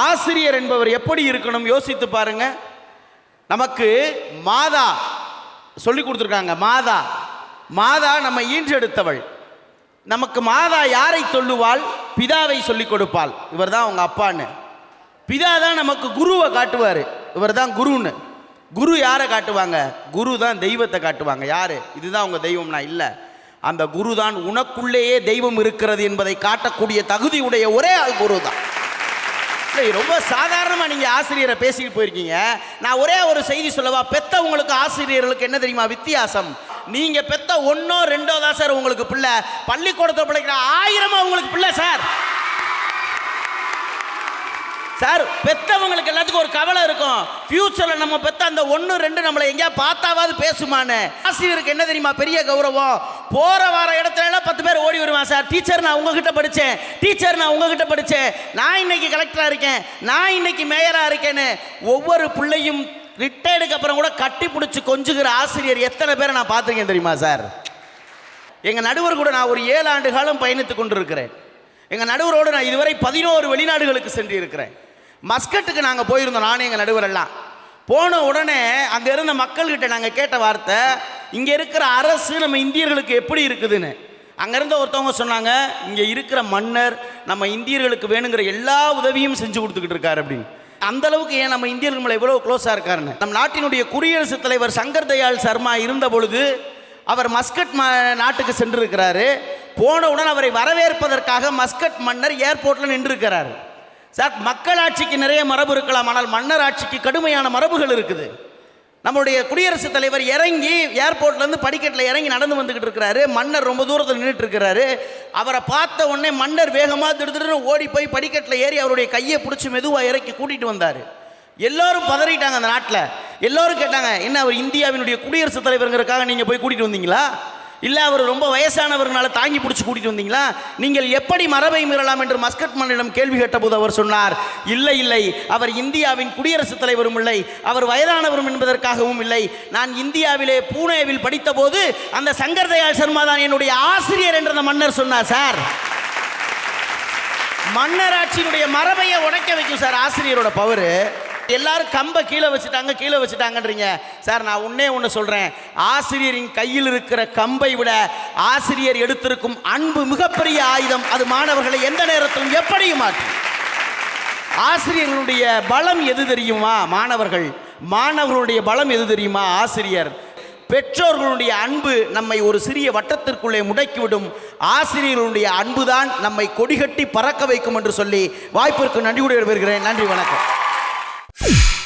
ஆசிரியர் என்பவர் எப்படி இருக்கணும் யோசித்து பாருங்க. நமக்கு மாதா சொல்லி கொடுத்துருக்காங்க மாதா. மாதா நம்ம ஈன்றெடுத்தவள். நமக்கு மாதா யாரை சொல்லுவாள்? பிதாவை சொல்லிக் கொடுப்பாள். இவர் தான் அவங்க அப்பான்னு. பிதா தான் நமக்கு குருவை காட்டுவார். இவர் தான் குருன்னு. குரு யாரை காட்டுவாங்க? குரு தான் தெய்வத்தை காட்டுவாங்க. யார்? இதுதான் அவங்க தெய்வம்னா இல்லை. அந்த குரு தான் உனக்குள்ளேயே தெய்வம் இருக்கிறது என்பதை காட்டக்கூடிய தகுதியுடைய ஒரே ஆள் குரு தான் இல்லை ரொம்ப சாதாரணமாக நீங்கள் ஆசிரியரை பேசிட்டு போயிருக்கீங்க. நான் ஒரே ஒரு செய்தி சொல்லவா? பெத்தவங்களுக்கு ஆசிரியர்களுக்கு என்ன தெரியுமா வித்தியாசம்? நீங்கள் பெத்த ஒன்றோ ரெண்டோ தான் சார் உங்களுக்கு பிள்ளை. பள்ளிக்கூடத்தில் பிள்ளைக்கிற ஆயிரமா உங்களுக்கு பிள்ளை சார். சார் பெற்றவங்களுக்கு எல்லாத்துக்கும் ஒரு கவலை இருக்கும். ஃபியூச்சரில் நம்ம பெற்ற அந்த ஒன்று ரெண்டு நம்மளை எங்கேயா பார்த்தாவது பேசுமான்னு. ஆசிரியருக்கு என்ன தெரியுமா? பெரிய கௌரவம். போகிற வார இடத்துல எல்லாம் பத்து பேர் ஓடி வருவான் சார். டீச்சர் நான் உங்ககிட்ட படித்தேன் டீச்சர் நான் உங்ககிட்ட படித்தேன் நான் இன்னைக்கு கலெக்டராக இருக்கேன். நான் இன்னைக்கு மேயராக இருக்கேன்னு ஒவ்வொரு பிள்ளையும் ரிட்டையர்டுக்கு அப்புறம் கூட கட்டி பிடிச்சி கொஞ்சுகிற ஆசிரியர் எத்தனை பேரை நான் பார்த்துருக்கேன் தெரியுமா சார்? எங்கள் நடுவர் கூட நான் ஒரு ஏழு ஆண்டு காலம் பயணித்து கொண்டிருக்கிறேன். எங்கள் நடுவரோடு நான் இதுவரை பதினோரு வெளிநாடுகளுக்கு சென்று இருக்கிறேன் மஸ்கட்டுக்கு நாங்கள் போயிருந்தோம் நானும் எங்கள் நடுவர் எல்லாம் போன உடனே அங்கே இருந்த மக்கள்கிட்ட நாங்கள் கேட்ட வார்த்தை இங்கே இருக்கிற அரசு நம்ம இந்தியர்களுக்கு எப்படி இருக்குதுன்னு? அங்கேருந்து ஒருத்தவங்க சொன்னாங்க இங்கே இருக்கிற மன்னர் நம்ம இந்தியர்களுக்கு வேணுங்கிற எல்லா உதவியும் செஞ்சு கொடுத்துக்கிட்டு இருக்காரு அப்படின்னு. அந்த அளவுக்கு ஏன் நம்ம இந்தியர்கள் மேலே இவ்வளோ க்ளோஸாக இருக்காருன்னு? நம் நாட்டினுடைய குடியரசுத் தலைவர் சங்கர் தயாள் சர்மா இருந்த பொழுது அவர் மஸ்கட் ம நாட்டுக்கு சென்றிருக்கிறாரு. போன உடனே அவரை வரவேற்பதற்காக மஸ்கட் மன்னர் ஏர்போர்ட்டில் நின்றிருக்கிறாரு. சார் மக்களாட்சிக்கு நிறைய மரபு இருக்கலாம் ஆனால் மன்னர் ஆட்சிக்கு கடுமையான மரபுகள் இருக்குது. நம்மளுடைய குடியரசுத் தலைவர் இறங்கி ஏர்போர்ட்லேருந்து படிக்கட்டில் இறங்கி நடந்து வந்துக்கிட்டு இருக்கிறாரு. மன்னர் ரொம்ப தூரத்தில் நின்றுட்டு இருக்கிறாரு அவரை பார்த்த உடனே மன்னர் வேகமாக திடுத்துட்டு ஓடி போய் படிக்கட்டில் ஏறி அவருடைய கையை பிடிச்சி மெதுவாக இறக்கி கூட்டிகிட்டு வந்தார். எல்லாரும் பதறிட்டாங்க அந்த நாட்டில். எல்லோரும் கேட்டாங்க என்ன அவர் இந்தியாவினுடைய குடியரசுத் தலைவருங்கிறதுக்காக நீங்கள் போய் கூட்டிகிட்டு வந்தீங்களா? இல்லை அவர் ரொம்ப வயசானவர்னால தாங்கி பிடிச்சி கூட்டிட்டு வந்தீங்களா? நீங்கள் எப்படி மரபை மீறலாம் என்று மஸ்கட் மன்னிடம் கேள்வி கேட்டபோது அவர் சொன்னார் இல்லை இல்லை அவர் இந்தியாவின் குடியரசுத் தலைவரும் இல்லை அவர் வயதானவரும் என்பதற்காகவும் இல்லை. நான் இந்தியாவிலே பூனேவில் படித்தபோது அந்த சங்கர் தயாள் சர்மா தான் என்னுடைய ஆசிரியர் என்று அந்த மன்னர் சொன்னார் சார். மன்னராட்சியினுடைய மரபையை உடைக்க வைக்கும் சார் ஆசிரியரோட பவரு. எல்லாரும் கம்பை கீழே வச்சுட்டாங்க கீழே வச்சுட்டாங்கன்றீங்க. சார் நான் உன்னே ஒன்று சொல்கிறேன் ஆசிரியரின் கையில் இருக்கிற கம்பை விட ஆசிரியர் எடுத்திருக்கும் அன்பு மிகப்பெரிய ஆயுதம். அது மாணவர்களை எந்த நேரத்திலும் எப்படியும் மாற்றும். ஆசிரியர்களுடைய பலம் எது தெரியுமா மாணவர்கள்? மாணவர்களுடைய பலம் எது தெரியுமா ஆசிரியர்? பெற்றோர்களுடைய அன்பு நம்மை ஒரு சிறிய வட்டத்திற்குள்ளே முடக்கிவிடும். ஆசிரியர்களுடைய அன்புதான் நம்மை கொடிகட்டி பறக்க வைக்கும் என்று சொல்லி வாய்ப்பிற்கு நன்றி வருகிறேன் நன்றி வணக்கம். you